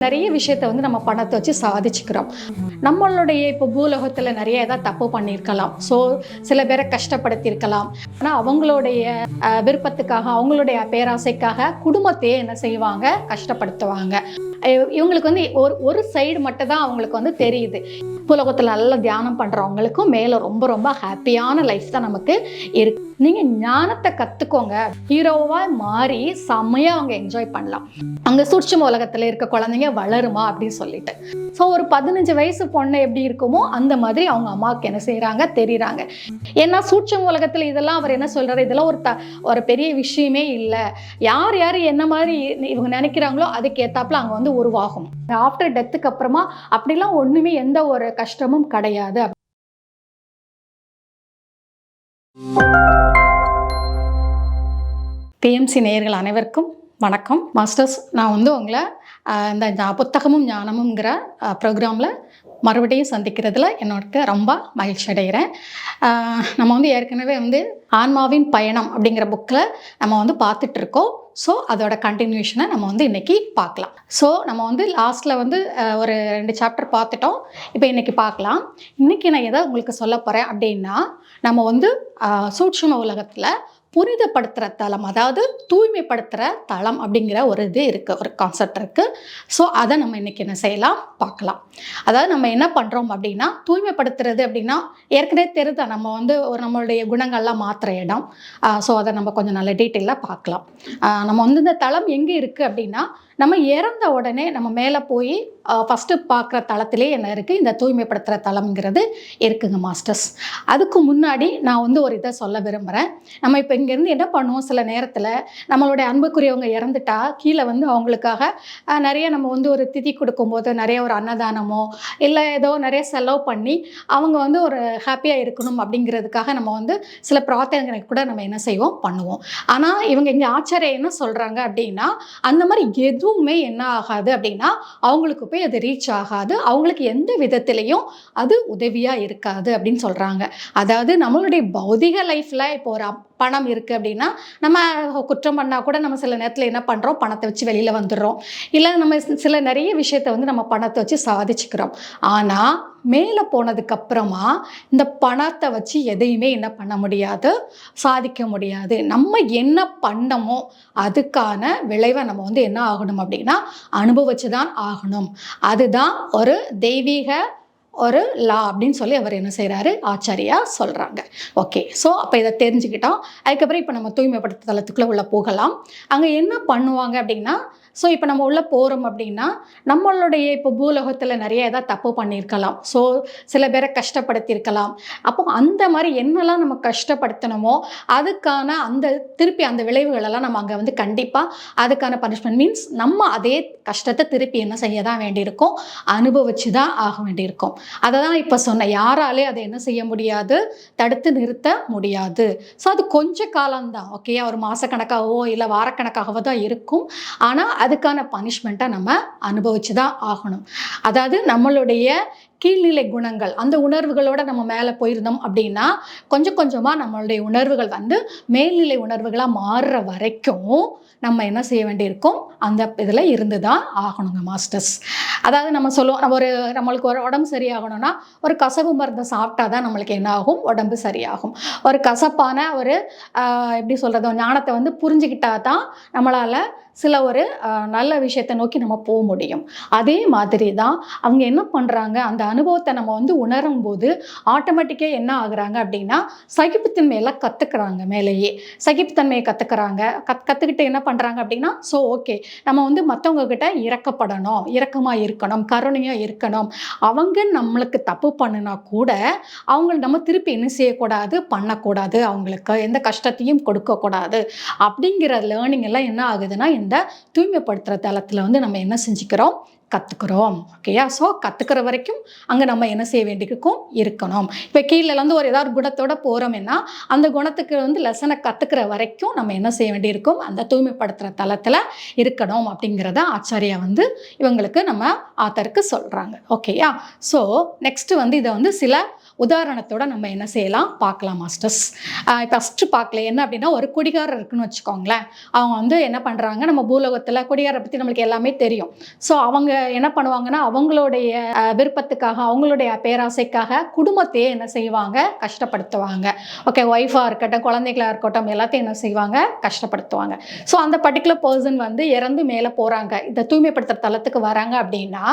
நிறைய விஷயத்த வந்து நம்ம பணத்தை வச்சு சாதிச்சுக்கிறோம். நம்மளுடைய இப்போ பூலோகத்தில் நிறைய ஏதாவது தப்பு பண்ணியிருக்கலாம். ஸோ சில பேரை கஷ்டப்படுத்தியிருக்கலாம். ஆனால் அவங்களுடைய அஹ், விருப்பத்துக்காக அவங்களுடைய பேராசைக்காக குடும்பத்தையே என்ன செய்வாங்க? கஷ்டப்படுத்துவாங்க. இவங்களுக்கு வந்து ஒரு ஒரு சைடு மட்டும் தான் அவங்களுக்கு வந்து தெரியுது. புலகத்தில் நல்லா தியானம் பண்ணுறவங்களுக்கும் மேலே ரொம்ப ரொம்ப ஹாப்பியான லைஃப் தான் நமக்கு இருக்கு. நீங்கள் ஞானத்தை கற்றுக்கோங்க ஹீரோவாக மாறி செம்மையாக அவங்க என்ஜாய் பண்ணலாம். அங்கே சூட்சும உலகத்தில் இருக்க குழந்தைங்க வளருமா அப்படின்னு சொல்லிட்டு. ஸோ ஒரு பதினஞ்சு வயசு பொண்ணு எப்படி இருக்குமோ அந்த மாதிரி அவங்க அம்மாவுக்கு என்ன செய்கிறாங்க தெரியுறாங்க. ஏன்னா சூட்சம் உலகத்தில் இதெல்லாம் அவர் என்ன சொல்கிறாரு இதெல்லாம் ஒரு த ஒரு பெரிய விஷயமே இல்லை. யார் யார் என்ன மாதிரி இவங்க நினைக்கிறாங்களோ அதுக்கு ஏத்தாப்புல அங்கே வந்து உருவாகும். ஆஃப்டர் டெத்துக்கு அப்புறமா அப்படிலாம் ஒன்றுமே எந்த ஒரு கஷ்டமும் கிடையாது. பிஎம்சி நேயர்கள் அனைவருக்கும் வணக்கம். மாஸ்டர்ஸ் நான் வந்து உங்களை இந்த புத்தகமும் ஞானமுங்கிற ப்ரோக்ராமில் மறுபடியும் சந்திக்கிறதுல என்னோட ரொம்ப மகிழ்ச்சி அடைகிறேன். நம்ம வந்து ஏற்கனவே வந்து ஆன்மாவின் பயணம் அப்படிங்கிற புக்கில் நம்ம வந்து பார்த்துட்டு இருக்கோம். ஸோ அதோட கண்டினியூஷனை நம்ம வந்து இன்னைக்கு பார்க்கலாம். ஸோ நம்ம வந்து லாஸ்ட்டில் வந்து ஒரு ரெண்டு சாப்டர் பார்த்துட்டோம். இப்போ இன்னைக்கு பார்க்கலாம். இன்னைக்கு நான் எதை உங்களுக்கு சொல்ல போகிறேன் அப்படின்னா நம்ம வந்து சூட்சும உலகத்தில் புனிதப்படுத்துகிற தலம் அதாவது தூய்மைப்படுத்துகிற தலம் அப்படிங்கிற ஒரு இது இருக்குது ஒரு கான்செப்ட் இருக்குது ஸோ அதை நம்ம இன்றைக்கி என்ன செய்யலாம்? பார்க்கலாம். அதாவது நம்ம என்ன பண்ணுறோம் அப்படின்னா தூய்மைப்படுத்துறது அப்படின்னா ஏற்கனவே தெரிதா நம்ம வந்து ஒரு நம்மளுடைய குணங்கள்லாம் மாற்றுற இடம். ஸோ அதை நம்ம கொஞ்சம் நல்ல டீட்டெயிலாக பார்க்கலாம். நம்ம வந்து இந்த தளம் எங்கே இருக்குது அப்படின்னா நம்ம இறந்த உடனே நம்ம மேலே போய் ஃபஸ்ட்டு பார்க்குற தளத்திலே என்ன இருக்குது இந்த தூய்மைப்படுத்துகிற தளம்ங்கிறது இருக்குங்க மாஸ்டர்ஸ் அதுக்கு முன்னாடி நான் வந்து ஒரு இதை சொல்ல விரும்புகிறேன் நம்ம இப்போ இங்கேருந்து என்ன பண்ணுவோம்? சில நேரத்தில் நம்மளுடைய அன்புக்குரியவங்க இறந்துட்டா கீழே வந்து அவங்களுக்காக நிறைய நம்ம வந்து ஒரு திதி கொடுக்கும்போது நிறைய ஒரு அன்னதானமோ இல்லை ஏதோ நிறைய செலவு பண்ணி அவங்க வந்து ஒரு ஹாப்பியாக இருக்கணும் அப்படிங்கிறதுக்காக நம்ம வந்து சில பிரார்த்தனைகளை கூட நம்ம என்ன செய்வோம்? பண்ணுவோம். ஆனால் இவங்க இங்கே ஆச்சாரியம் என்ன சொல்கிறாங்க அப்படின்னா அந்த மாதிரி எதுவும் என்ன ஆகாது அப்படின்னா அவங்களுக்கு போய் அது ரீச் ஆகாது. அவங்களுக்கு எந்த விதத்திலையும் அது உதவியாக இருக்காது அப்படின்னு சொல்கிறாங்க அதாவது நம்மளுடைய பௌதிக லைஃப்பில் இப்போ ஒரு பணம் இருக்குது அப்படின்னா நம்ம குற்றம் பண்ணால் கூட நம்ம சில நேரத்தில் என்ன பண்ணுறோம் பணத்தை வச்சு வெளியில் வந்துடுறோம். இல்லை நம்ம சில நிறைய விஷயத்தை வந்து நம்ம பணத்தை வச்சு சாதிச்சுக்கிறோம். ஆனால் மேலே போனதுக்கப்புறமா இந்த பணத்தை வச்சு எதையுமே என்ன பண்ண முடியாது? சாதிக்க முடியாது. நம்ம என்ன பண்ணமோ அதுக்கான விளைவை நம்ம வந்து என்ன ஆகணும் அப்படின்னா அனுபவிச்சு தான் ஆகணும். அதுதான் ஒரு தெய்வீக ஒரு லா அப்படின்னு சொல்லி அவர் என்ன செய்கிறாரு ஆச்சாரியா சொல்கிறாங்க ஓகே ஸோ அப்போ இதை தெரிஞ்சுக்கிட்டோம். அதுக்கப்புறம் இப்போ நம்ம தூய்மைப்படுத்த தளத்துக்குள்ளே உள்ள போகலாம். அங்கே என்ன பண்ணுவாங்க அப்படின்னா ஸோ இப்போ நம்ம உள்ளே போகிறோம் அப்படின்னா நம்மளுடைய இப்போ பூலோகத்தில் நிறைய ஏதாவது தப்பு பண்ணியிருக்கலாம். ஸோ சில பேரை கஷ்டப்படுத்தியிருக்கலாம். அப்போ அந்த மாதிரி என்னெல்லாம் நம்ம கஷ்டப்படுத்தணுமோ அதுக்கான அந்த திருப்பி அந்த விளைவுகளெல்லாம் நம்ம அங்கே வந்து கண்டிப்பாக அதுக்கான பனிஷ்மெண்ட் மீன்ஸ் நம்ம அதே கஷ்டத்தை திருப்பி என்ன செய்ய தான் வேண்டியிருக்கும்? அனுபவிச்சு தான் ஆக வேண்டியிருக்கும். அதை தான் இப்போ சொன்னேன். யாராலே அதை என்ன செய்ய முடியாது? தடுத்து நிறுத்த முடியாது. ஸோ அது கொஞ்ச காலம்தான். ஓகே ஒரு மாதக்கணக்காகவோ இல்லை வாரக்கணக்காகவோ தான் இருக்கும். ஆனால் அதுக்கான பனிஷ்மெண்ட்டை நம்ம அனுபவிச்சு தான் ஆகணும். அதாவது நம்மளுடைய கீழ்நிலை குணங்கள் அந்த உணர்வுகளோட நம்ம மேலே போயிருந்தோம் அப்படின்னா கொஞ்சம் கொஞ்சமாக நம்மளுடைய உணர்வுகள் வந்து மேல்நிலை உணர்வுகளாக மாறுற வரைக்கும் நம்ம என்ன செய்ய வேண்டியிருக்கும்? அந்த இதில் இருந்து தான் ஆகணுங்க மாஸ்டர்ஸ் அதாவது நம்ம சொல்லுவோம் நம்ம ஒரு நம்மளுக்கு ஒரு உடம்பு சரியாகணும்னா ஒரு கசவு மருந்தை சாப்பிட்டா தான் நம்மளுக்கு என்ன ஆகும்? உடம்பு சரியாகும். ஒரு கசப்பான ஒரு எப்படி சொல்கிறது ஞானத்தை வந்து புரிஞ்சுக்கிட்டா தான் நம்மளால் சில ஒரு நல்ல விஷயத்தை நோக்கி நம்ம போக முடியும். அதே மாதிரி தான் அவங்க என்ன பண்ணுறாங்க அந்த அனுபவத்தை நம்ம வந்து உணரும் போது ஆட்டோமேட்டிக்காக என்ன ஆகுறாங்க அப்படின்னா சகிப்புத்தன்மையெல்லாம் கற்றுக்குறாங்க மேலேயே. சகிப்புத்தன்மையை கற்றுக்குறாங்க கத் கற்றுக்கிட்டு என்ன பண்ணுறாங்க அப்படின்னா ஸோ ஓகே நம்ம வந்து மற்றவங்கக்கிட்ட இறக்கப்படணும் இரக்கமாக இருக்கணும். கருணையாக இருக்கணும். அவங்க நம்மளுக்கு தப்பு பண்ணினா கூட அவங்க நம்ம திருப்பி என்ன செய்யக்கூடாது? பண்ணக்கூடாது. அவங்களுக்கு எந்த கஷ்டத்தையும் கொடுக்கக்கூடாது. அப்படிங்கிற லேர்னிங் எல்லாம் என்ன ஆகுதுன்னா இந்த தூய்மைப்படுத்துகிற தளத்தில் வந்து நம்ம என்ன செஞ்சுக்கிறோம்? கற்றுக்குறோம் ஓகேயா ஸோ கற்றுக்கிற வரைக்கும் அங்கே நம்ம என்ன செய்ய வேண்டியிருக்கும்? இருக்கணும். இப்போ கீழேருந்து ஒரு ஏதாவது குணத்தோட போகிறோம்னா அந்த குணத்துக்கு வந்து லெசனை கற்றுக்கிற வரைக்கும் நம்ம என்ன செய்ய வேண்டியிருக்கும்? அந்த தூய்மைப்படுத்துகிற தளத்தில் இருக்கணும் அப்படிங்கிறத ஆச்சாரியா வந்து இவங்களுக்கு நம்ம ஆத்தருக்கு சொல்கிறாங்க ஓகேயா ஸோ நெக்ஸ்ட்டு வந்து இதை வந்து சில உதாரணத்தோட நம்ம என்ன செய்யலாம்? பார்க்கலாம் மாஸ்டர்ஸ் ஃபஸ்ட்டு பார்க்கல என்ன அப்படின்னா ஒரு குடிகாரர் இருக்குன்னு வச்சுக்கோங்களேன். அவங்க வந்து என்ன பண்ணுறாங்க நம்ம பூலோகத்தில் குடிகாரை பற்றி நம்மளுக்கு எல்லாமே தெரியும். ஸோ அவங்க என்ன பண்ணுவாங்கன்னா அவங்களுடைய விருப்பத்துக்காக அவங்களுடைய பேராசைக்காக குடும்பத்தையே என்ன செய்வாங்க? கஷ்டப்படுத்துவாங்க. ஓகே ஒய்ஃபாக இருக்கட்டும் குழந்தைகளாக இருக்கட்டும் எல்லாத்தையும் என்ன செய்வாங்க? கஷ்டப்படுத்துவாங்க. ஸோ அந்த பர்டிகுலர் பர்சன் வந்து இறந்து மேலே போகிறாங்க இந்த தூய்மைப்படுத்துகிற தளத்துக்கு வராங்க அப்படின்னா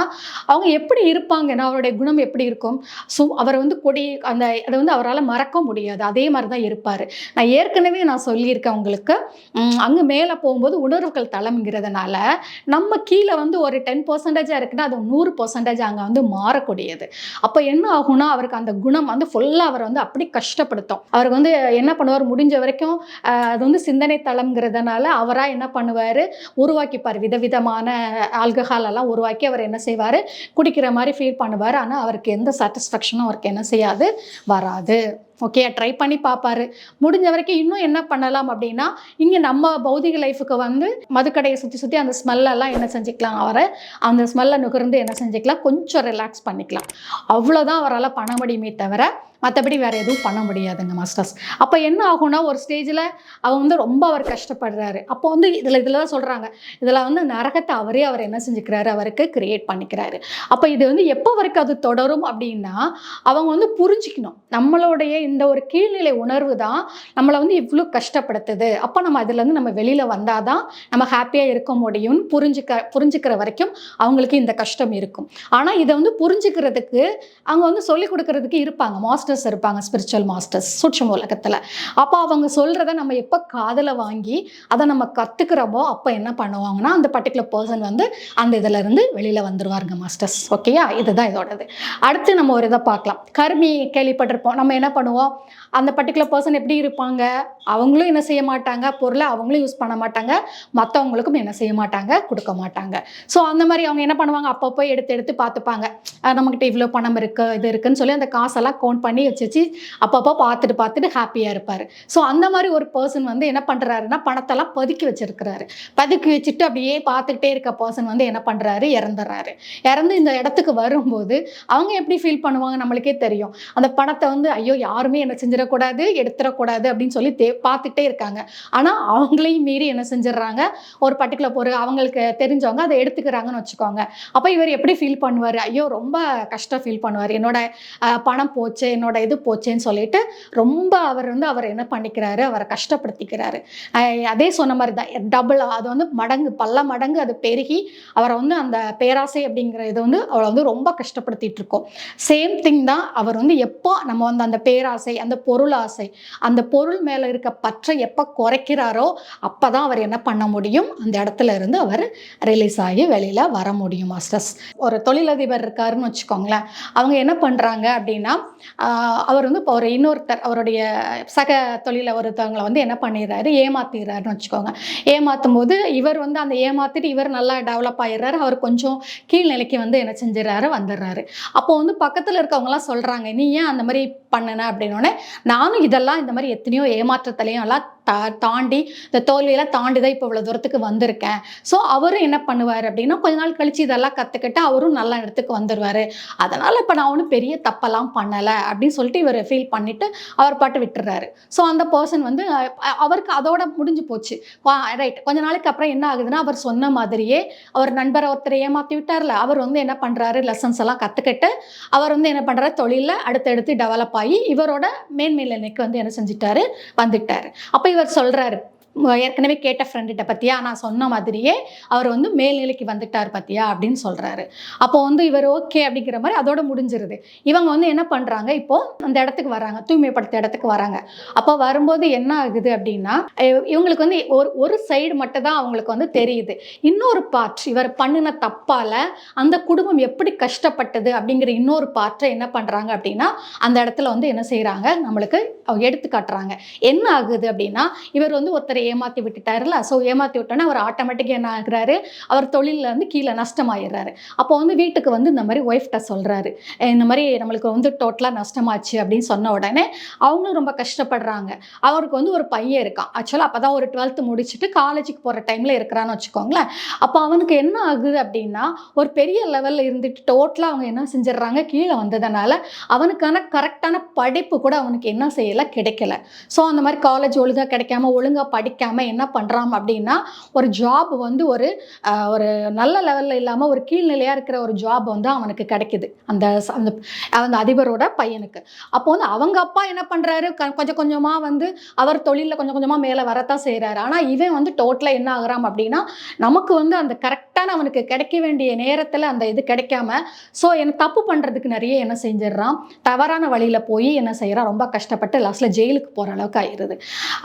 அவங்க எப்படி இருப்பாங்கன்னா அவருடைய குணம் எப்படி இருக்கும்? ஸோ அவர் வந்து கொடி அந்த அதை வந்து அவரால் மறக்க முடியாது. அதே மாதிரி தான் இருப்பார். நான் ஏற்கனவே நான் சொல்லியிருக்கேன் உங்களுக்கு. அங்கே மேலே போகும்போது உணர்வுகள் தளம்ங்கிறதுனால நம்ம கீழே வந்து ஒரு டென் பர்சன்டேஜாக இருக்குன்னா அது நூறு பர்சன்டேஜ் அங்கே வந்து மாறக்கூடியது. அப்போ என்ன ஆகும்னா அவருக்கு அந்த குணம் வந்து ஃபுல்லாக அவரை வந்து அப்படி கஷ்டப்படுத்தும். அவருக்கு வந்து என்ன பண்ணுவார்? முடிஞ்ச வரைக்கும் அது வந்து சிந்தனை தளம்ங்கிறதுனால அவராக என்ன பண்ணுவார்? உருவாக்கிப்பார். விதவிதமான ஆல்கஹால் எல்லாம் உருவாக்கி அவர் என்ன செய்வார்? குடிக்கிற மாதிரி ஃபீல் பண்ணுவார். ஆனால் அவருக்கு எந்த சாட்டிஸ்ஃபேக்ஷனும் அவருக்கு என்ன செய்யாது. வராது. ஓகே ட்ரை பண்ணி பார்ப்பாரு முடிஞ்ச வரைக்கும் இன்னும் என்ன பண்ணலாம் அப்படின்னா இங்கே நம்ம பௌதிக லைஃபுக்கு வந்து மதுக்கடையை சுற்றி சுற்றி அந்த ஸ்மெல்லெல்லாம் என்ன செஞ்சுக்கலாம் அவரை? அந்த ஸ்மெல்லை நுகர்ந்து என்ன செஞ்சுக்கலாம்? கொஞ்சம் ரிலாக்ஸ் பண்ணிக்கலாம். அவ்வளோதான் அவரால் பண்ண முடியுமே தவிர மற்றபடி வேறு எதுவும் பண்ண முடியாதுங்க மாஸ்டர்ஸ் அப்போ என்ன ஆகும்னா ஒரு ஸ்டேஜில் அவங்க வந்து ரொம்ப அவர் கஷ்டப்படுறாரு. அப்போ வந்து இதில் இதில் தான் சொல்கிறாங்க இதில் வந்து நரகத்தை அவரே அவர் என்ன செஞ்சுக்கிறாரு? அவருக்கு கிரியேட் பண்ணிக்கிறாரு. அப்போ இது வந்து எப்போ வரைக்கும் அது தொடரும் அப்படின்னா அவங்க வந்து புரிஞ்சுக்கணும். நம்மளுடைய இந்த ஒரு கீழ்நிலை உணர்வு தான் நம்மளை வந்து இவ்வளோ கஷ்டப்படுத்துது. அப்போ நம்ம அதுலேருந்து நம்ம வெளியில் வந்தால் தான் நம்ம ஹாப்பியாக இருக்க முடியும்னு புரிஞ்சுக்க புரிஞ்சுக்கிற வரைக்கும் அவங்களுக்கு இந்த கஷ்டம் இருக்கும். ஆனால் இதை வந்து புரிஞ்சுக்கிறதுக்கு அவங்க வந்து சொல்லிக் கொடுக்கறதுக்கு இருப்பாங்க. மாஸ்டர்ஸ் இருப்பாங்க ஸ்பிரிச்சுவல் மாஸ்டர்ஸ் சூட்சம் உலகத்தில். அப்போ அவங்க சொல்கிறத நம்ம எப்போ காதில் வாங்கி அதை நம்ம கற்றுக்கிறப்போ அப்போ என்ன பண்ணுவாங்கன்னா அந்த பர்டிகுலர் பர்சன் வந்து அந்த இதிலேருந்து வெளியில் வந்துடுவாருங்க மாஸ்டர்ஸ் ஓகேயா இதுதான் இதோடது. அடுத்து நம்ம ஒரு இதை பார்க்கலாம். கருமி கேள்விப்பட்டிருப்போம். நம்ம என்ன பண்ணுவோம்? அந்த பர்டிகுலர் பர்சன் எப்படி இருப்பாங்க? அவங்களும் என்ன செய்ய மாட்டாங்க? பொருளை அவங்களும் யூஸ் பண்ண மாட்டாங்க. மற்றவங்களுக்கும் என்ன செய்ய மாட்டாங்க? கொடுக்க மாட்டாங்க. ஸோ அந்த மாதிரி அவங்க என்ன பண்ணுவாங்க? அப்பப்போ எடுத்து எடுத்து பார்த்துப்பாங்க. நம்மகிட்ட இவ்வளோ பணம் இருக்குது இது இருக்குன்னு சொல்லி அந்த காசெல்லாம் கவுண்ட் பண்ணி வச்சு வச்சு அப்பப்போ பார்த்துட்டு பார்த்துட்டு ஹாப்பியாக இருப்பார். ஸோ அந்த மாதிரி ஒரு பர்சன் வந்து என்ன பண்ணுறாருன்னா பணத்தெல்லாம் பதுக்கி வச்சிருக்கிறாரு. பதுக்கி வச்சுட்டு அப்படியே பார்த்துக்கிட்டே இருக்க பர்சன் வந்து என்ன பண்ணுறாரு இறந்துடுறாரு இறந்து இந்த இடத்துக்கு வரும்போது அவங்க எப்படி ஃபீல் பண்ணுவாங்க? நம்மளுக்கே தெரியும். அந்த பணத்தை வந்து ஐயோ யாருமே என்ன செஞ்சிடக்கூடாது எடுத்துடக்கூடாது அப்படின்னு சொல்லி தே பார்த்துட்டே இருக்காங்க. ஆனால் அவங்களையும் மீறி என்ன செஞ்சிடுறாங்க? ஒரு பர்டிகுலர் ஒரு அவங்களுக்கு தெரிஞ்சவங்க அதை எடுத்துக்கிறாங்கன்னு வச்சுக்கோங்க. அப்போ இவர் எப்படி ஃபீல் பண்ணுவார்? ஐயோ ரொம்ப கஷ்டம் ஃபீல் பண்ணுவார். என்னோட பணம் போச்சு என்னோட இது போச்சேன்னு சொல்லிட்டு ரொம்ப அவர் வந்து அவர் என்ன பண்ணிக்கிறாரு? அவரை கஷ்டப்படுத்திக்கிறாரு. அதே சொன்ன மாதிரி தான் டபுள் அது வந்து மடங்கு பல மடங்கு அது பெருகி அவரை வந்து அந்த பேராசை அப்படிங்கிற இது வந்து அவளை வந்து ரொம்ப கஷ்டப்படுத்திட்டு இருக்கோம். சேம் திங் தான் அவர் வந்து எப்போ நம்ம வந்து அந்த ஆசை அந்த பொருள் ஆசை. அந்த பொருள் மேலே இருக்க பற்றை எப்போ குறைக்கிறாரோ அப்போ தான் அவர் என்ன பண்ண முடியும்? அந்த இடத்துல இருந்து அவர் ரிலீஸ் ஆகி வெளியில் வர முடியும் மாஸ்டர்ஸ் ஒரு தொழிலதிபர் இருக்காருன்னு வச்சுக்கோங்களேன். அவங்க என்ன பண்ணுறாங்க அப்படின்னா அவர் வந்து இப்போ ஒரு இன்னொருத்தர் அவருடைய சக தொழில ஒருத்தவங்களை வந்து என்ன பண்ணிடுறாரு? ஏமாத்திடுறாருன்னு வச்சுக்கோங்க. ஏமாற்றும் போது இவர் வந்து அந்த ஏமாத்திட்டு இவர் நல்லா டெவலப் ஆயிடுறாரு. அவர் கொஞ்சம் கீழ்நிலைக்கு வந்து என்ன செஞ்சிடறாரு? வந்துடுறாரு. அப்போ வந்து பக்கத்தில் இருக்கவங்களாம் சொல்கிறாங்க நீ ஏன் அந்த மாதிரி பண்ணுன? அப்படின்னோடனே நானும் இதெல்லாம் இந்த மாதிரி எத்தனையோ ஏமாற்றத்திலையும் எல்லாம் தா தாண்டி இந்த தோல்வியெல்லாம் தாண்டி தான் இப்போ இவ்வளோ தூரத்துக்கு வந்திருக்கேன். ஸோ அவரும் என்ன பண்ணுவார் அப்படின்னா கொஞ்ச நாள் கழிச்சு இதெல்லாம் கற்றுக்கிட்டு அவரும் நல்ல இடத்துக்கு வந்துடுவார் அதனால் இப்போ நான் ஒன்றும் பெரிய தப்பெல்லாம் பண்ணலை அப்படின்னு சொல்லிட்டு இவர் ஃபீல் பண்ணிவிட்டு அவர் பாட்டு விட்டுறாரு. ஸோ அந்த பர்சன் வந்து அவருக்கு அதோட முடிஞ்சு போச்சு. ரைட் கொஞ்ச நாளைக்கு அப்புறம் என்ன ஆகுதுன்னா அவர் சொன்ன மாதிரியே அவர் நண்பரை ஒருத்தர் ஏமாற்றி விட்டார்ல அவர் வந்து என்ன பண்ணுறாரு லெசன்ஸ் எல்லாம் கற்றுக்கிட்டு அவர் வந்து என்ன பண்ணுறாரு தொழிலில் அடுத்தடுத்து டெவலப் ஆகி இவரோட மேன்மையிலனைக்கு வந்து என்ன செஞ்சிட்டாரு வந்துட்டார். அப்போ இவர் சொல்கிறாரு ஏற்கனவே கேட்ட ஃப்ரெண்டுகிட்ட பற்றியா நான் சொன்ன மாதிரியே அவர் வந்து மேல்நிலைக்கு வந்துட்டார் பத்தியா? அப்படின்னு சொல்கிறாரு அப்போ வந்து இவர் ஓகே அப்படிங்கிற மாதிரி அதோட முடிஞ்சிருது. இவங்க வந்து என்ன பண்ணுறாங்க இப்போது அந்த இடத்துக்கு வராங்க தூய்மைப்படுத்த இடத்துக்கு வராங்க அப்போ வரும்போது என்ன ஆகுது அப்படின்னா இவங்களுக்கு வந்து ஒரு ஒரு சைடு மட்டும் தான் அவங்களுக்கு வந்து தெரியுது. இன்னொரு பார்ட் இவர் பண்ணின தப்பால் அந்த குடும்பம் எப்படி கஷ்டப்பட்டது அப்படிங்கிற இன்னொரு பார்ட்டை என்ன பண்ணுறாங்க அப்படின்னா அந்த இடத்துல வந்து என்ன செய்கிறாங்க நம்மளுக்கு அவங்க எடுத்து காட்டுறாங்க. என்ன ஆகுது அப்படின்னா இவர் வந்து ஒருத்தர் ஏமாற்றி விட்டுட்டாருல? ஸோ ஏமாற்றி விட்டோன்னே அவர் ஆட்டோமேட்டிக்காக என்ன ஆகுறாரு? அவர் தொழிலில் வந்து கீழே நஷ்டமாயிடுறாரு. அப்போ வந்து வீட்டுக்கு வந்து இந்த மாதிரி ஒய்ஃப்ட்ட சொல்கிறாரு இந்த மாதிரி நம்மளுக்கு வந்து டோட்டலாக நஷ்டமாச்சு அப்படின்னு சொன்ன உடனே அவங்களும் ரொம்ப கஷ்டப்படுறாங்க. அவருக்கு வந்து ஒரு பையன் இருக்கான். ஆக்சுவலாக அப்போ தான் ஒரு டுவெல்த்து முடிச்சுட்டு காலேஜுக்கு போகிற டைமில் இருக்கிறான்னு வச்சுக்கோங்களேன். அப்போ அவனுக்கு என்ன ஆகுது அப்படின்னா ஒரு பெரிய லெவலில் இருந்துட்டு டோட்டலாக அவங்க என்ன செஞ்சிடுறாங்க? கீழே வந்ததுனால அவனுக்கான கரெக்டான படிப்பு கூட அவனுக்கு என்ன செய்யலை? கிடைக்கல. ஸோ அந்த மாதிரி காலேஜ் ஒழுங்காக கிடைக்காம ஒழுங்காக படிக்க கிடைக்காம என்ன பண்ணுறான் அப்படின்னா ஒரு ஜாப் வந்து ஒரு ஒரு நல்ல லெவலில் இல்லாமல் ஒரு கீழ்நிலையாக இருக்கிற ஒரு ஜாப் வந்து அவனுக்கு கிடைக்குது. அந்த அந்த அந்த அதிபரோட பையனுக்கு. அப்போ வந்து அவங்க அப்பா என்ன பண்ணுறாரு கொஞ்சம் கொஞ்சமாக வந்து அவர் தொழிலில் கொஞ்சம் கொஞ்சமாக மேலே வரத்தான் செய்கிறாரு ஆனால் இவன் வந்து டோட்டலாக என்ன ஆகுறான் அப்படின்னா நமக்கு வந்து அந்த கரெக்டான அவனுக்கு கிடைக்க வேண்டிய நேரத்தில் அந்த இது கிடைக்காம ஸோ என்ன தப்பு பண்ணுறதுக்கு நிறைய என்ன செஞ்சிடுறான்? தவறான வழியில் போய் என்ன செய்கிறான் ரொம்ப கஷ்டப்பட்டு லாஸ்ட்டில் ஜெயிலுக்கு போகிற அளவுக்கு ஆயிடுது.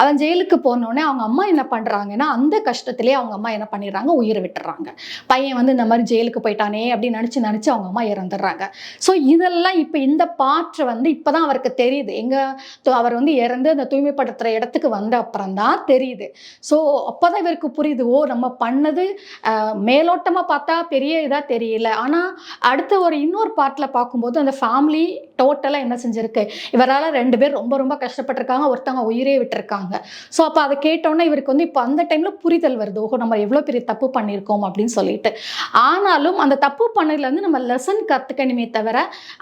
அவன் ஜெயிலுக்கு போனோடனே அவங்க அம்மா என்ன பண்ணுறாங்கன்னா அந்த கஷ்டத்திலே அவங்க அம்மா என்ன பண்ணிடுறாங்க? உயிரை விட்டுறாங்க பையன் வந்து இந்த மாதிரி ஜெயிலுக்கு போயிட்டானே அப்படின்னு நினச்சி நினச்சி அவங்க அம்மா இறந்துடுறாங்க. ஸோ இதெல்லாம் இப்போ இந்த பாற்று வந்து இப்போ தான் அவருக்கு தெரியுது. எங்கள் அவர் வந்து இறந்து அந்த தூய்மைப்படுத்துகிற இடத்துக்கு வந்த அப்புறம் தான் தெரியுது. ஸோ அப்போ தான் இவருக்கு புரியுது ஓ நம்ம பண்ணது மேலோட்டமாக பார்த்தா பெரிய இதாக தெரியல. ஆனால் அடுத்த ஒரு இன்னொரு பார்ட்டில் பார்க்கும்போது அந்த ஃபேமிலி டோட்டலாக என்ன செஞ்சுருக்கு? இவரால் ரெண்டு பேர் ரொம்ப ரொம்ப கஷ்டப்பட்டிருக்காங்க. ஒருத்தவங்க உயிரே விட்டுருக்காங்க. ஸோ அப்போ அதை கேட்டு கேட்டோன்னே இவருக்கு வந்து இப்போ அந்த டைமில் புரிதல் வருது. ஓஹோ நம்ம எவ்வளோ பெரிய தப்பு பண்ணியிருக்கோம் அப்படின்னு சொல்லிட்டு. ஆனாலும் அந்த தப்பு பண்ணதுலேருந்து நம்ம லெசன் கற்றுக்கணுமே தவிர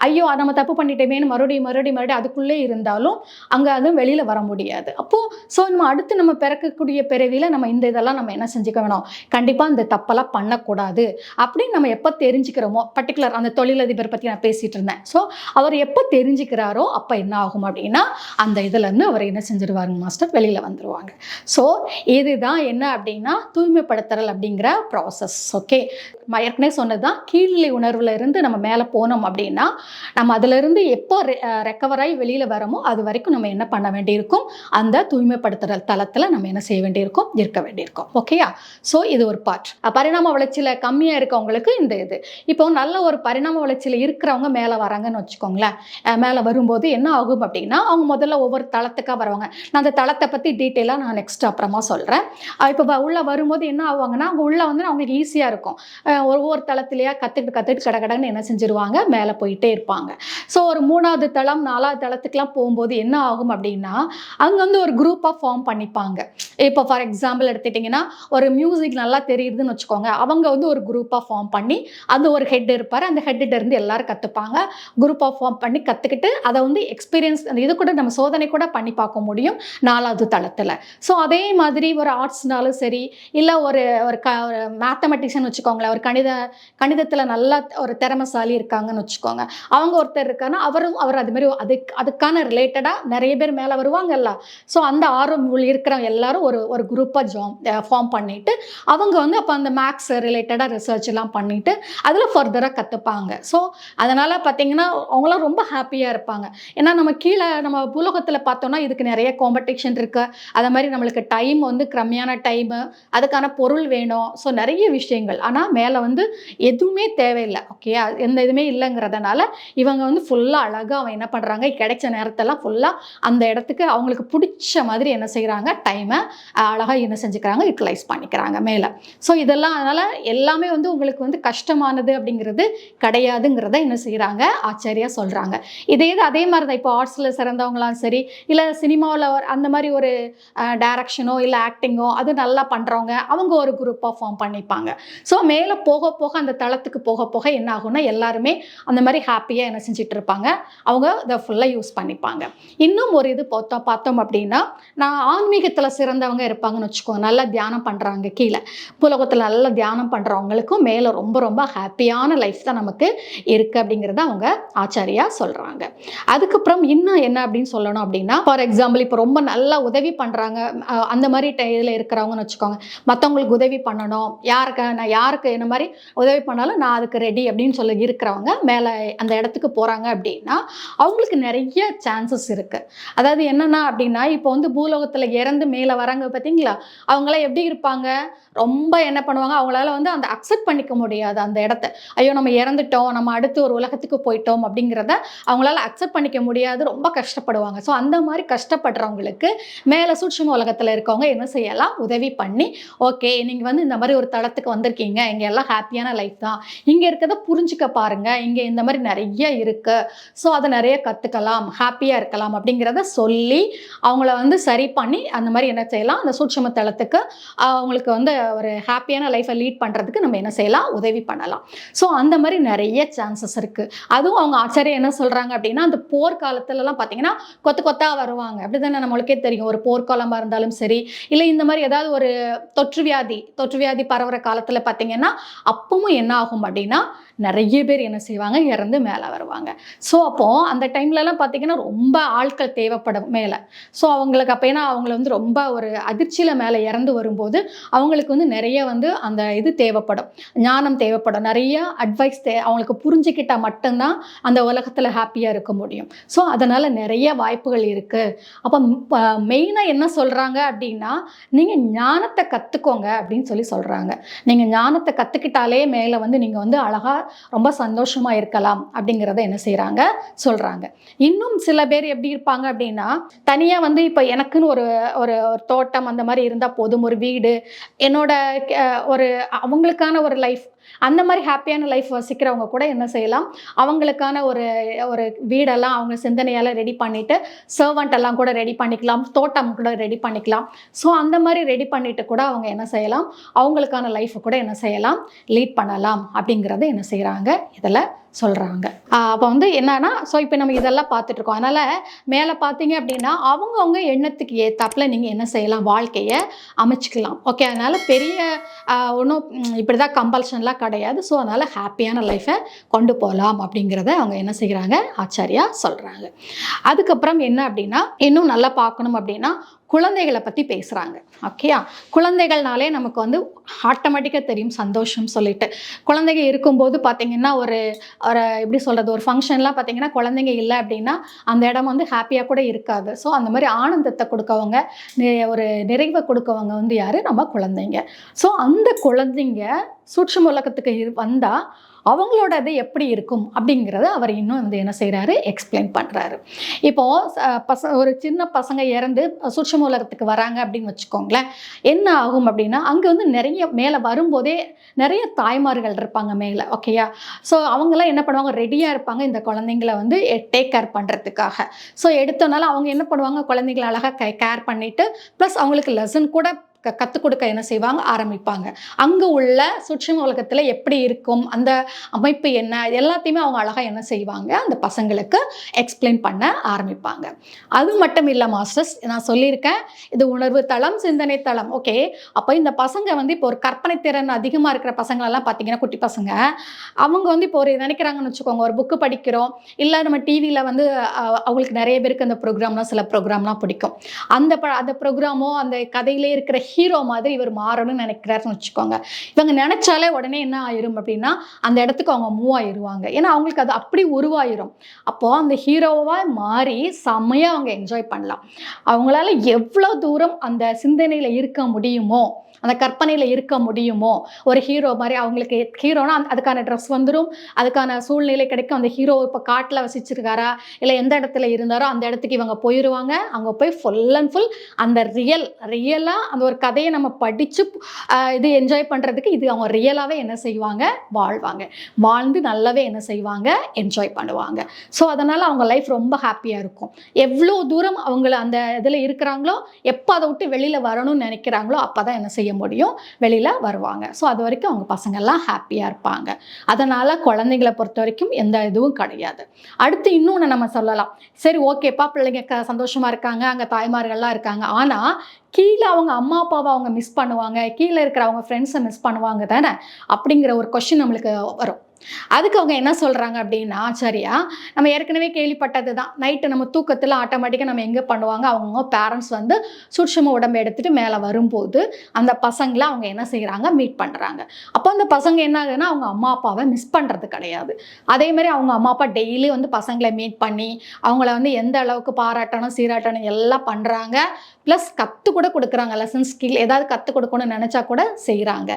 ஐயோ நம்ம தப்பு பண்ணிட்டோமேனு மறுபடியும் மறுபடியும் மறுபடியும் அதுக்குள்ளே இருந்தாலும் அங்கே அதுவும் வெளியில் வர முடியாது. அப்போது ஸோ நம்ம அடுத்து நம்ம பிறக்கக்கூடிய பிறவியில் நம்ம இந்த இதெல்லாம் நம்ம என்ன செஞ்சுக்க வேணும்? கண்டிப்பாக இந்த தப்பெல்லாம் பண்ணக்கூடாது அப்படின்னு நம்ம எப்போ தெரிஞ்சுக்கிறோமோ பர்டிகுலர் அந்த தொழிலதிபர் பற்றி நான் பேசிகிட்டு இருந்தேன். ஸோ அவர் எப்போ தெரிஞ்சுக்கிறாரோ அப்போ என்ன ஆகும் அப்படின்னா அந்த இதுலேருந்து அவர் என்ன செஞ்சிருவாருங்க மாஸ்டர் வெளியில் வந்துடுவாங்க ஸோ இதுதான் என்ன அப்படின்னா தூய்மைப்படுத்துறல் அப்படிங்கிற ப்ராசஸ் ஓகே ஏற்கனவே சொன்னது தான் கீழ்நிலை உணர்வுல இருந்து நம்ம மேலே போனோம் அப்படின்னா நம்ம அதிலிருந்து எப்போ ரெக்கவர் ஆகி வெளியில் வரமோ அது வரைக்கும் நம்ம என்ன பண்ண வேண்டியிருக்கும்? அந்த தூய்மைப்படுத்துறல் தளத்தில் நம்ம என்ன செய்ய வேண்டியிருக்கும்? இருக்க வேண்டியிருக்கும் ஓகேயா ஸோ இது ஒரு பார்ட் பரிணாம வளர்ச்சியில் கம்மியாக இருக்கவங்களுக்கு இந்த இது. இப்போ நல்ல ஒரு பரிணாம வளர்ச்சியில் இருக்கிறவங்க மேலே வராங்கன்னு வச்சுக்கோங்களேன். மேலே வரும்போது என்ன ஆகும் அப்படின்னா அவங்க முதல்ல ஒவ்வொரு தளத்துக்காக வருவாங்க. நான் அந்த தளத்தை பற்றி டீட்டெயிலாக நான் நெக்ஸ்ட் அப்புறமா சொல்கிறேன் இப்போ உள்ளே வரும்போது என்ன ஆவாங்கன்னா அவங்க உள்ளே வந்து அவங்களுக்கு ஈஸியாக இருக்கும். ஒவ்வொரு தளத்திலேயே கற்றுக்கிட்டு கற்றுக்கிட்டு கடை கடன்னு என்ன செஞ்சிருவாங்க? மேலே போயிட்டே இருப்பாங்க. ஸோ ஒரு மூணாவது தளம் நாலாவது தளத்துக்குலாம் போகும்போது என்ன ஆகும் அப்படின்னா அங்கே வந்து ஒரு குரூப்பாக ஃபார்ம் பண்ணிப்பாங்க. இப்போ ஃபார் எக்ஸாம்பிள் எடுத்துட்டிங்கன்னா ஒரு மியூசிக் நல்லா தெரியுதுன்னு வச்சுக்கோங்க. அவங்க வந்து ஒரு குரூப்பாக ஃபார்ம் பண்ணி அந்த ஒரு ஹெட் இருப்பார். அந்த ஹெட்டிட்ட இருந்து எல்லாரும் கற்றுப்பாங்க குரூப்பாக ஃபார்ம் பண்ணி கற்றுக்கிட்டு அதை வந்து எக்ஸ்பீரியன்ஸ் அந்த இது கூட நம்ம சோதனை கூட பண்ணி பார்க்க முடியும் நாலாவது தளத்தில். ஸோ அது அதே மாதிரி ஒரு ஆர்ட்ஸ்னாலும் சரி இல்லை ஒரு ஒரு க ஒரு மேத்தமெட்டிஷியன் வச்சுக்கோங்களேன் ஒரு கணித கணிதத்தில் நல்லா ஒரு திறமைசாலி இருக்காங்கன்னு வச்சுக்கோங்க. அவங்க ஒருத்தர் இருக்காங்கன்னா அவரும் அவர் அது மாதிரி அதுக்கு அதுக்கான ரிலேட்டடாக நிறைய பேர் மேலே வருவாங்கல்ல. ஸோ அந்த ஆர்வம் உள்ள எல்லாரும் ஒரு ஒரு குரூப்பாக ஜாம் ஃபார்ம் பண்ணிட்டு அவங்க வந்து அப்போ அந்த மேக்ஸ் ரிலேட்டடாக ரிசர்ச் எல்லாம் பண்ணிட்டு அதில் ஃபர்தராக கற்றுப்பாங்க ஸோ அதனால் பார்த்தீங்கன்னா அவங்களாம் ரொம்ப ஹாப்பியாக இருப்பாங்க. ஏன்னா நம்ம கீழே நம்ம பூலோகத்தில் பார்த்தோம்னா இதுக்கு நிறைய காம்படிஷன் இருக்குது அதை மாதிரி நம்மளுக்கு டைம் வந்து கம்மியான டைமு அதுக்கான பொருள் வேணும். ஸோ நிறைய விஷயங்கள். ஆனால் மேலே வந்து எதுவுமே தேவையில்லை. ஓகே எந்த இதுவுமே இல்லைங்கிறதுனால இவங்க வந்து ஃபுல்லாக அழகாக அவன் என்ன பண்ணுறாங்க கிடைச்ச நேரத்தெல்லாம் ஃபுல்லாக அந்த இடத்துக்கு அவங்களுக்கு பிடிச்ச மாதிரி என்ன செய்கிறாங்க டைமை அழகாக என்ன செஞ்சுக்கிறாங்க? யூட்டிலைஸ் பண்ணிக்கிறாங்க மேலே. ஸோ இதெல்லாம் அதனால் எல்லாமே வந்து உங்களுக்கு வந்து கஷ்டமானது அப்படிங்கிறது கிடையாதுங்கிறத என்ன செய்கிறாங்க ஆச்சரியா சொல்கிறாங்க இதே இது அதே மாதிரி தான். இப்போ ஆர்ட்ஸில் சிறந்தவங்களாம் சரி இல்லை சினிமாவில் அந்த மாதிரி ஒரு டேரக்ட் இல்லை ஆக்டிங்கோ அது நல்லா பண்ணுறவங்க அவங்க ஒரு குரூப்பாக ஃபார்ம் பண்ணிப்பாங்க. ஸோ மேலே போக போக அந்த தளத்துக்கு போக போக என்ன ஆகும்னா எல்லாருமே அந்த மாதிரி ஹாப்பியாக என்ன செஞ்சுட்டு இருப்பாங்க அவங்க இதை ஃபுல்லாக யூஸ் பண்ணிப்பாங்க. இன்னும் ஒரு இது பார்த்தோம் பார்த்தோம் அப்படின்னா நான் ஆன்மீகத்தில் சிறந்தவங்க இருப்பாங்கன்னு வச்சுக்கோங்க. நல்லா தியானம் பண்ணுறாங்க கீழே. புலகத்தில் நல்லா தியானம் பண்ணுறவங்களுக்கும் மேலே ரொம்ப ரொம்ப ஹாப்பியான லைஃப் தான் நமக்கு இருக்குது அப்படிங்கிறத அவங்க ஆச்சாரியா சொல்கிறாங்க அதுக்கப்புறம் இன்னும் என்ன அப்படின்னு சொல்லணும் அப்படின்னா ஃபார் எக்ஸாம்பிள் இப்போ ரொம்ப நல்லா உதவி பண்ணுறாங்க அந்த மாதிரி இதில் இருக்கிறவங்கன்னு வச்சுக்கோங்க. மற்றவங்களுக்கு உதவி பண்ணணும். யாருக்கு நான் யாருக்கு என்ன மாதிரி உதவி பண்ணாலும் நான் அதுக்கு ரெடி அப்படின்னு சொல்லி இருக்கிறவங்க மேலே அந்த இடத்துக்கு போகிறாங்க அப்படின்னா அவங்களுக்கு நிறைய சான்சஸ் இருக்குது அதாவது என்னென்னா அப்படின்னா இப்போ வந்து பூலோகத்தில் இறந்து மேலே வராங்க பார்த்தீங்களா அவங்களாம் எப்படி இருப்பாங்க? ரொம்ப என்ன பண்ணுவாங்க? அவங்களால வந்து அந்த அக்செப்ட் பண்ணிக்க முடியாது அந்த இடத்த. ஐயோ நம்ம இறந்துட்டோம் நம்ம அடுத்து ஒரு உலகத்துக்கு போயிட்டோம் அப்படிங்கிறத அவங்களால அக்செப்ட் பண்ணிக்க முடியாது. ரொம்ப கஷ்டப்படுவாங்க. ஸோ அந்த மாதிரி கஷ்டப்படுறவங்களுக்கு மேலே சூட்சும உலகத்தில் இருக்கவங்க என்ன செய்யலாம்? உதவி பண்ணி ஓகே நீங்கள் வந்து இந்த மாதிரி ஒரு தளத்துக்கு வந்திருக்கீங்க. இங்கே எல்லாம் ஹாப்பியான லைஃப் தான். இங்கே இருக்கிறத புரிஞ்சுக்க பாருங்கள் இங்கே இந்த மாதிரி நிறைய இருக்குது ஸோ அதை நிறைய கற்றுக்கலாம் ஹாப்பியாக இருக்கலாம் அப்படிங்கிறத சொல்லி அவங்கள வந்து சரி பண்ணி அந்த மாதிரி என்ன செய்யலாம்? அந்த சூட்சும தளத்துக்கு அவங்களுக்கு வந்து ஒரு ஹாப்பியான லைஃப்பை லீட் பண்ணுறதுக்கு நம்ம என்ன செய்யலாம்? உதவி பண்ணலாம். ஸோ அந்த மாதிரி நிறைய சான்சஸ் இருக்குது அதுவும் அவங்க ஆச்சாரியம் என்ன சொல்கிறாங்க அப்படின்னா அந்த போர்க்காலத்துலலாம் பார்த்தீங்கன்னா கொத்து கொத்தாக வருவாங்க. அப்படி தானே நம்மளுக்கே தெரியும். ஒரு போர்க்காலமாக இருந்தாலும் சரி இல்லை இந்த மாதிரி ஏதாவது ஒரு தொற்று வியாதி தொற்று வியாதி பரவுற காலத்தில் பார்த்தீங்கன்னா அப்பவும் என்ன ஆகும் அப்படின்னா நிறைய பேர் என்ன செய்வாங்க? இறந்து மேலே வருவாங்க. ஸோ அப்போது அந்த டைம்லலாம் பார்த்தீங்கன்னா ரொம்ப ஆட்கள் தேவைப்படும் மேலே. ஸோ அவங்களுக்கு அப்போ ஏன்னா அவங்கள வந்து ரொம்ப ஒரு அதிர்ச்சியில் மேலே இறந்து வரும்போது அவங்களுக்கு வந்து நிறைய வந்து அந்த இது தேவைப்படும். ஞானம் தேவைப்படும். நிறைய அட்வைஸ் தே அவங்களுக்கு புரிஞ்சுக்கிட்டால் மட்டும்தான் அந்த உலகத்தில் ஹாப்பியாக இருக்க முடியும். ஸோ அதனால் நிறைய வாய்ப்புகள் இருக்குது அப்போ மெயினாக என்ன சொல்கிறாங்க அப்படின்னா நீங்கள் ஞானத்தை கற்றுக்கோங்க அப்படின்னு சொல்லி சொல்கிறாங்க நீங்கள் ஞானத்தை கற்றுக்கிட்டாலே மேலே வந்து நீங்கள் வந்து அழகாக ரொம்ப சந்தோஷமாக இருக்கலாம் அப்படிங்கிறத என்ன செய்கிறாங்க சொல்கிறாங்க இன்னும் சில பேர் எப்படி இருப்பாங்க அப்படின்னா தனியாக வந்து இப்போ எனக்குன்னு ஒரு ஒரு தோட்டம் அந்த மாதிரி இருந்தால் போதும். ஒரு வீடு என்னோட ஒரு அவங்களுக்கான ஒரு லைஃப் அந்த மாதிரி ஹாப்பியான லைஃப் வசிக்கிறவங்க கூட என்ன செய்யலாம்? அவங்களுக்கான ஒரு ஒரு வீடெல்லாம் அவங்க சிந்தனையால் ரெடி பண்ணிவிட்டு சர்வெண்ட் எல்லாம் கூட ரெடி பண்ணிக்கலாம். தோட்டம் கூட ரெடி பண்ணிக்கலாம். ஸோ அந்த மாதிரி ரெடி பண்ணிட்டு கூட அவங்க என்ன செய்யலாம்? அவங்களுக்கான லைஃப்பை கூட என்ன செய்யலாம்? லீட் பண்ணலாம் அப்படிங்கிறத என்ன செய்கிறாங்க இதில் சொல்கிறாங்க அப்போ வந்து என்னன்னா ஸோ இப்போ நம்ம இதெல்லாம் பார்த்துட்ருக்கோம் அதனால் மேலே பார்த்தீங்க அப்படின்னா அவங்கவுங்க எண்ணத்துக்கு ஏற்றாப்புல நீங்கள் என்ன செய்யலாம்? வாழ்க்கையை அமைச்சிக்கலாம். ஓகே அதனால் பெரிய ஒன்றும் இப்படி தான் கம்பல்ஷன்லாம் கிடையாது. ஸோ அதனால் ஹாப்பியான லைஃப்பை கொண்டு போகலாம் அப்படிங்கிறத அவங்க என்ன செய்கிறாங்க ஆச்சாரியா சொல்கிறாங்க அதுக்கப்புறம் என்ன அப்படின்னா இன்னும் நல்லா பார்க்கணும் அப்படின்னா குழந்தைகளை பற்றி பேசுகிறாங்க ஓகேயா குழந்தைகள்னாலே நமக்கு வந்து ஆட்டோமேட்டிக்காக தெரியும் சந்தோஷம் சொல்லிட்டு. குழந்தைங்க இருக்கும்போது பார்த்தீங்கன்னா ஒரு ஒரு எப்படி சொல்கிறது ஒரு ஃபங்க்ஷன்லாம் பார்த்தீங்கன்னா குழந்தைங்க இல்லை அப்படின்னா அந்த இடம் வந்து ஹாப்பியாக கூட இருக்காது. ஸோ அந்த மாதிரி ஆனந்தத்தை கொடுக்கவங்க ஒரு நிறைவை கொடுக்கவங்க வந்து யார்? நம்ம குழந்தைங்க. ஸோ அந்த குழந்தைங்க சூட்சம் உலகத்துக்கு இரு- அவங்களோட இது எப்படி இருக்கும் அப்படிங்கிறத அவர் இன்னும் வந்து என்ன செய்கிறாரு எக்ஸ்பிளைன் பண்ணுறாரு இப்போது பச ஒரு சின்ன பசங்க இறந்து சூட்சும உலகத்துக்கு வராங்க அப்படின்னு வச்சுக்கோங்களேன். என்ன ஆகும் அப்படின்னா அங்கே வந்து நிறைய மேலே வரும்போதே நிறைய தாய்மார்கள் இருப்பாங்க மேலே ஓகேயா ஸோ அவங்களாம் என்ன பண்ணுவாங்க? ரெடியாக இருப்பாங்க இந்த குழந்தைங்கள வந்து டேக் கேர் பண்ணுறதுக்காக ஸோ எடுத்தனால அவங்க என்ன பண்ணுவாங்க? குழந்தைங்கள அழகாக கேர் பண்ணிவிட்டு ப்ளஸ் அவங்களுக்கு லெசன் கூட கற்றுக் கொடுக்க என்ன செய்வாங்க? ஆரம்பிப்பாங்க. அங்கே உள்ள சூட்சும உலகத்தில் எப்படி இருக்கும்? அந்த அமைப்பு என்ன? எல்லாத்தையுமே அவங்க அழகாக என்ன செய்வாங்க? அந்த பசங்களுக்கு எக்ஸ்பிளைன் பண்ண ஆரம்பிப்பாங்க. அது மட்டும் இல்லை மாஸ்டர்ஸ் நான் சொல்லியிருக்கேன். இது உணர்வு தளம் சிந்தனை தளம். ஓகே அப்போ இந்த பசங்க வந்து இப்போ ஒரு கற்பனை திறன் அதிகமாக இருக்கிற பசங்களெல்லாம் பார்த்தீங்கன்னா குட்டி பசங்க அவங்க வந்து இப்போ ஒரு நினைக்கிறாங்கன்னு வச்சுக்கோங்க. ஒரு புக்கு படிக்கிறோம். இல்லை நம்ம டிவியில் வந்து அவங்களுக்கு நிறைய பேருக்கு அந்த ப்ரோக்ராம்லாம் சில ப்ரோக்ராம்லாம் பிடிக்கும். அந்த ப அந்த ப்ரோக்ராமோ அந்த கதையிலே இருக்கிற ஹீரோ மாதிரி இவர் மாறணும்னு நினைக்கிறாருன்னு வச்சுக்கோங்க. இவங்க நினைச்சாலே உடனே என்ன ஆயிரும் அப்படின்னா அந்த இடத்துக்கு அவங்க மூவ் ஆயிடுவாங்க ஏன்னா அவங்களுக்கு அது அப்படி உருவாயிரும். அப்போது அந்த ஹீரோவாக மாறி செம்மையாக அவங்க என்ஜாய் பண்ணலாம். அவங்களால எவ்வளோ தூரம் அந்த சிந்தனையில் இருக்க முடியுமோ அந்த கற்பனையில் இருக்க முடியுமோ? ஒரு ஹீரோ மாதிரி அவங்களுக்கு ஹீரோனா அந்த அதுக்கான ட்ரெஸ் வந்துடும் அதுக்கான சூழ்நிலை கிடைக்கும். அந்த ஹீரோ இப்போ காட்டில் வசிச்சிருக்காரா? இல்லை எந்த இடத்துல இருந்தாரோ அந்த இடத்துக்கு இவங்க போயிடுவாங்க அங்கே போய் ஃபுல் அண்ட் ஃபுல் அந்த ரியல் ரியலாக அந்த ஒரு கதையை நம்ம படித்து இது என்ஜாய் பண்ணுறதுக்கு இது அவங்க ரியலாகவே என்ன செய்வாங்க? வாழ்வாங்க. வாழ்ந்து நல்லாவே என்ன செய்வாங்க? என்ஜாய் பண்ணுவாங்க. ஸோ அதனால் அவங்க லைஃப் ரொம்ப ஹாப்பியாக இருக்கும். எவ்வளோ தூரம் அவங்கள அந்த இதில் இருக்கிறாங்களோ எப்போ அதை விட்டு வெளியில் வரணும்னு நினைக்கிறாங்களோ அப்போ தான் என்ன செய்ய முடியும் வெளியில் வருவாங்க. ஸோ அது வரைக்கும் அவங்க பசங்கள்லாம் ஹாப்பியாக இருப்பாங்க. அதனால் குழந்தைங்களை பொறுத்த வரைக்கும் எந்த இதுவும் கிடையாது. அடுத்து இன்னொன்று நம்ம சொல்லலாம். சரி ஓகேப்பா பிள்ளைங்க க சந்தோஷமாக இருக்காங்க அங்கே தாய்மார்கள்லாம் இருக்காங்க. ஆனால் கீழே அவங்க அம்மா அப்பாவை அவங்க மிஸ் பண்ணுவாங்க கீழே இருக்கிற அவங்க ஃப்ரெண்ட்ஸை மிஸ் பண்ணுவாங்க தானே? அப்படிங்கிற ஒரு கொஷின் நம்மளுக்கு வரும். அதுக்கு அவங்க என்ன சொல்கிறாங்க அப்படின்னா ஆச்சாரியா நம்ம ஏற்கனவே கேள்விப்பட்டது தான். நைட்டு நம்ம தூக்கத்தில் ஆட்டோமேட்டிக்காக நம்ம எங்கே பண்ணுவாங்க? அவங்கவுங்க பேரண்ட்ஸ் வந்து சுட்சம உடம்பு எடுத்துகிட்டு மேலே வரும்போது அந்த பசங்களை அவங்க என்ன செய்கிறாங்க மீட் பண்ணுறாங்க அப்போ அந்த பசங்க என்ன ஆகுதுன்னா அவங்க அம்மா அப்பாவை மிஸ் பண்ணுறது கிடையாது. அதே மாதிரி அவங்க அம்மா அப்பா டெய்லி வந்து பசங்களை மீட் பண்ணி அவங்கள வந்து எந்த அளவுக்கு பாராட்டணும் சீராட்டணும் எல்லாம் பண்ணுறாங்க ப்ளஸ் கற்றுக் கூட கொடுக்குறாங்க. லெசன் ஸ்கில் ஏதாவது கற்றுக் கொடுக்கணும்னு நினச்சா கூட செய்கிறாங்க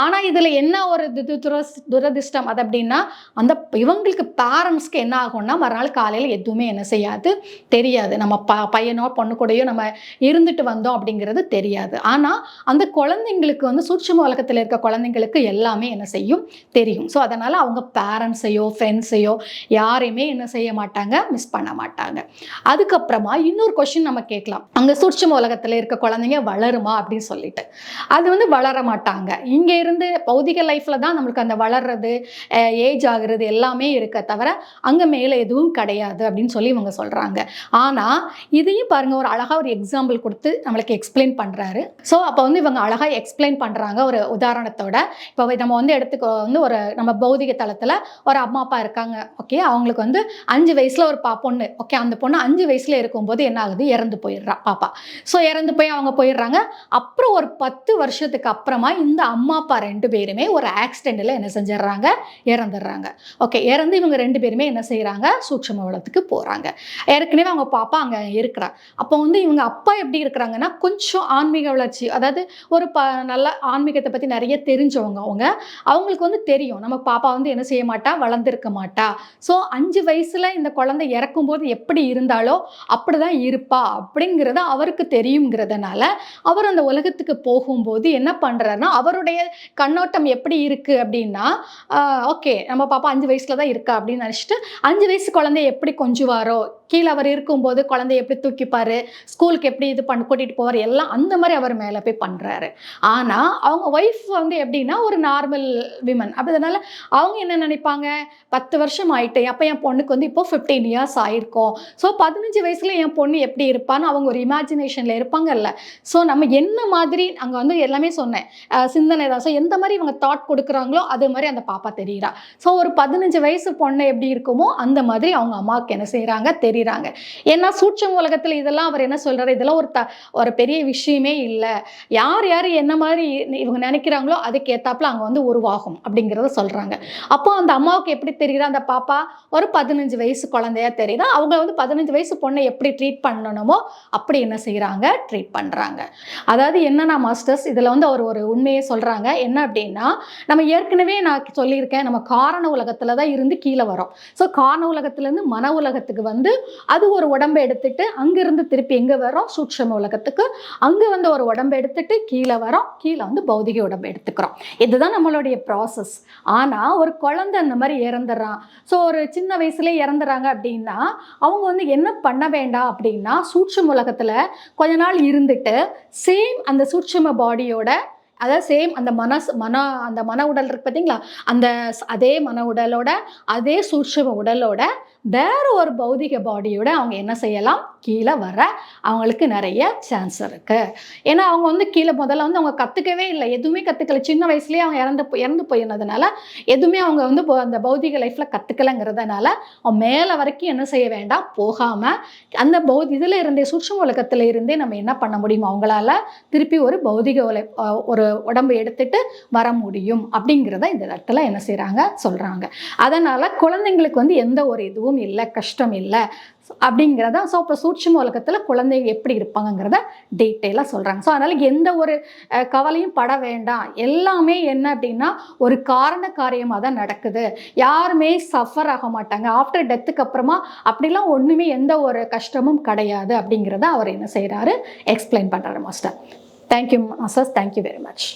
ஆனால் இதில் என்ன ஒரு துரஸ் துர அதை அப்படின்னா அந்த இவங்களுக்கு பேரண்ட்ஸ்க்கு என்ன ஆகும்னா மறுநாள் காலையில் எதுவுமே என்ன செய்யாது. தெரியாது. நம்ம ப பையனோ பொண்ணு கூடயோ நம்ம இருந்துட்டு வந்தோம் அப்படிங்கிறது தெரியாது. ஆனால் அந்த குழந்தைங்களுக்கு வந்து சூட்சம உலகத்தில் இருக்க குழந்தைங்களுக்கு எல்லாமே என்ன செய்யும்? தெரியும். ஸோ அதனால் அவங்க பேரண்ட்ஸையோ ஃப்ரெண்ட்ஸையோ யாரையுமே என்ன செய்ய மாட்டாங்க மிஸ் பண்ண மாட்டாங்க. அதுக்கப்புறமா இன்னொரு கொஷின் நம்ம கேட்கலாம். அங்கே சூட்சம உலகத்தில் இருக்க குழந்தைங்க வளருமா அப்படின்னு சொல்லிட்டு. அது வந்து வளர மாட்டாங்க. இங்கே இருந்து பௌதிக லைஃப்பில் தான் நம்மளுக்கு அந்த வளர்றது ஏஜ் ஆகுறது எல்லாமே இருக்க தவிர அங்கே மேலே எதுவும் கிடையாது அப்படின்னு சொல்லி இவங்க சொல்கிறாங்க ஆனால் இதையும் பாருங்கள் ஒரு அழகாக ஒரு எக்ஸாம்பிள் கொடுத்து நம்மளுக்கு எக்ஸ்பிளைன் பண்ணுறாரு ஸோ அப்போ வந்து இவங்க அழகாக எக்ஸ்பிளைன் பண்ணுறாங்க ஒரு உதாரணத்தோட. இப்போ நம்ம வந்து எடுத்துக்கோ வந்து ஒரு நம்ம பௌதிக தளத்தில் ஒரு அம்மா அப்பா இருக்காங்க. ஓகே அவங்களுக்கு வந்து அஞ்சு வயசில் ஒரு பா பொண்ணு. ஓகே அந்த பொண்ணு அஞ்சு வயசில் இருக்கும்போது என்ன ஆகுது? இறந்து போயிடுறா பாப்பா. ஸோ இறந்து போய் அவங்க போயிடுறாங்க. அப்புறம் ஒரு பத்து வருஷத்துக்கு அப்புறமா இந்த அம்மா அப்பா ரெண்டு பேருமே ஒரு ஆக்சிடெண்ட்டில் என்ன செஞ்சிடுறாங்க? இறந்துடுறாங்க. ஓகே இறந்து இவங்க ரெண்டு பேருமே என்ன செய்கிறாங்க சூட்சம வளத்துக்கு போகிறாங்க ஏற்கனவே அவங்க பாப்பா அங்கே இருக்கிறா. அப்போ வந்து இவங்க அப்பா எப்படி இருக்கிறாங்கன்னா கொஞ்சம் ஆன்மீக வளர்ச்சி அதாவது ஒரு ப நல்ல ஆன்மீகத்தை பற்றி நிறைய தெரிஞ்சவங்க அவங்க. அவங்களுக்கு வந்து தெரியும். நம்ம பாப்பா வந்து என்ன செய்ய மாட்டா? வளர்ந்துருக்க மாட்டா. ஸோ அஞ்சு வயசில் இந்த குழந்தை இறக்கும்போது எப்படி இருந்தாலோ அப்படி தான் இருப்பா அப்படிங்கிறது அவருக்கு தெரியுங்கிறதுனால அவர் அந்த உலகத்துக்கு போகும்போது என்ன பண்ணுறாருன்னா அவருடைய கண்ணோட்டம் எப்படி இருக்குது அப்படின்னா ஓகே நம்ம பாப்பா அஞ்சு வயசில் தான் இருக்கா அப்படின்னு நினச்சிட்டு அஞ்சு வயசு குழந்தைய எப்படி கொஞ்சுவாரோ கீழே அவர் இருக்கும்போது குழந்தைய எப்படி தூக்கிப்பார் ஸ்கூலுக்கு எப்படி இது பண்ண கூட்டிகிட்டு போவார் எல்லாம் அந்த மாதிரி அவர் மேலே போய் பண்ணுறாரு ஆனால் அவங்க ஒய்ஃப் வந்து எப்படின்னா ஒரு நார்மல் விமன் அப்படினால அவங்க என்ன நினைப்பாங்க? பத்து வருஷம் ஆயிட்டு அப்போ என் பொண்ணுக்கு வந்து இப்போ ஃபிஃப்டீன் இயர்ஸ் ஆயிருக்கும். ஸோ பதினஞ்சு வயசில் என் பொண்ணு எப்படி இருப்பான்னு அவங்க ஒரு இமேஜினேஷனில் இருப்பாங்கல்ல. ஸோ நம்ம என்ன மாதிரி அங்கே வந்து எல்லாமே சொன்னேன். சிந்தனை தான் ஸோ எந்த மாதிரி இவங்க தாட் கொடுக்குறாங்களோ அதே மாதிரி அந்த பாப்பா தெரியும் தெரியுறா ஸோ ஒரு பதினஞ்சு வயசு பொண்ணு எப்படி இருக்குமோ அந்த மாதிரி அவங்க அம்மாவுக்கு என்ன செய்கிறாங்க தெரியுறாங்க ஏன்னா சூட்சம் உலகத்தில் இதெல்லாம் அவர் என்ன சொல்கிறாரு இதெல்லாம் ஒரு த ஒரு பெரிய விஷயமே இல்லை. யார் யார் என்ன மாதிரி இவங்க நினைக்கிறாங்களோ அதுக்கு ஏற்றாப்புல அங்கே வந்து உருவாகும் அப்படிங்கிறத சொல்கிறாங்க அப்போ அந்த அம்மாவுக்கு எப்படி தெரியுறா அந்த பாப்பா? ஒரு பதினஞ்சு வயசு குழந்தையா தெரியுதா? அவங்க வந்து பதினஞ்சு வயசு பொண்ணை எப்படி ட்ரீட் பண்ணணுமோ அப்படி என்ன செய்கிறாங்க ட்ரீட் பண்ணுறாங்க அதாவது என்னன்னா மாஸ்டர்ஸ் இதில் வந்து அவர் ஒரு உண்மையை சொல்கிறாங்க என்ன அப்படின்னா நம்ம ஏற்கனவே நான் சொல்லியிருக்கேன் நம்ம காரண உலகத்தில் தான் இருந்து கீழே வரோம். ஸோ காரண உலகத்துலேருந்து மன உலகத்துக்கு வந்து அது ஒரு உடம்பை எடுத்துட்டு அங்கேருந்து திருப்பி எங்கே வரோம் சூட்சம உலகத்துக்கு. அங்கே வந்து ஒரு உடம்பை எடுத்துட்டு கீழே வரோம் கீழே வந்து பௌதிக உடம்பை எடுத்துக்கிறோம். இதுதான் நம்மளுடைய ப்ராசஸ் ஆனால் ஒரு குழந்தை அந்த மாதிரி இறந்துடுறான். ஸோ ஒரு சின்ன வயசுலேயே இறந்துறாங்க அப்படின்னா அவங்க வந்து என்ன பண்ண வேண்டாம் அப்படின்னா சூட்சம உலகத்தில் கொஞ்ச நாள் இருந்துட்டு சேம் அந்த சூட்சம பாடியோட அதாவது சேம் அந்த மனஸ் மன அந்த மன உடல் இருக்கு பார்த்தீங்களா அந்த அதே மன உடலோட அதே சூட்சம உடலோட வேற ஒரு பௌதிக பாடியோட அவங்க என்ன செய்யலாம்? கீழே வர அவங்களுக்கு நிறைய சான்ஸ் இருக்குது ஏன்னா அவங்க வந்து கீழே முதல்ல வந்து அவங்க கற்றுக்கவே இல்லை. எதுவுமே கற்றுக்கல சின்ன வயசுலேயே அவங்க இறந்து இறந்து போயிருந்ததுனால எதுவுமே அவங்க வந்து அந்த பௌதிக லைஃப்பில் கற்றுக்கலங்கிறதுனால அவங்க மேலே வரைக்கும் என்ன செய்ய வேண்டாம்? போகாமல் அந்த பௌதி இதில் இருந்தே சூட்சும உலகத்தில் இருந்தே நம்ம என்ன பண்ண முடியும் அவங்களால திருப்பி ஒரு பௌதிக உலை ஒரு உடம்பு எடுத்துட்டு வர முடியும். அப்படிங்கிறத இந்த இடத்துல என்ன செய்கிறாங்க சொல்கிறாங்க அதனால் குழந்தைங்களுக்கு வந்து எந்த ஒரு இதுவும் இல்லை கஷ்டம் இல்லை. அப்படிங்கிறத ஸோ இப்போ சூட்சம உலகத்தில் குழந்தைங்க எப்படி இருப்பாங்கங்கிறத டீட்டெயிலாக சொல்கிறாங்க ஸோ அதனால் எந்த ஒரு கவலையும் பட வேண்டாம். எல்லாமே என்ன அப்படின்னா ஒரு காரண காரியமாக தான் நடக்குது. யாருமே சஃபர் ஆக மாட்டாங்க. ஆஃப்டர் டெத்துக்கு அப்புறமா அப்படிலாம் ஒன்றுமே எந்த ஒரு கஷ்டமும் கிடையாது அப்படிங்கிறத அவர் என்ன செய்கிறாரு எக்ஸ்பிளைன் பண்ணுறாரு master thank you masters thank you very much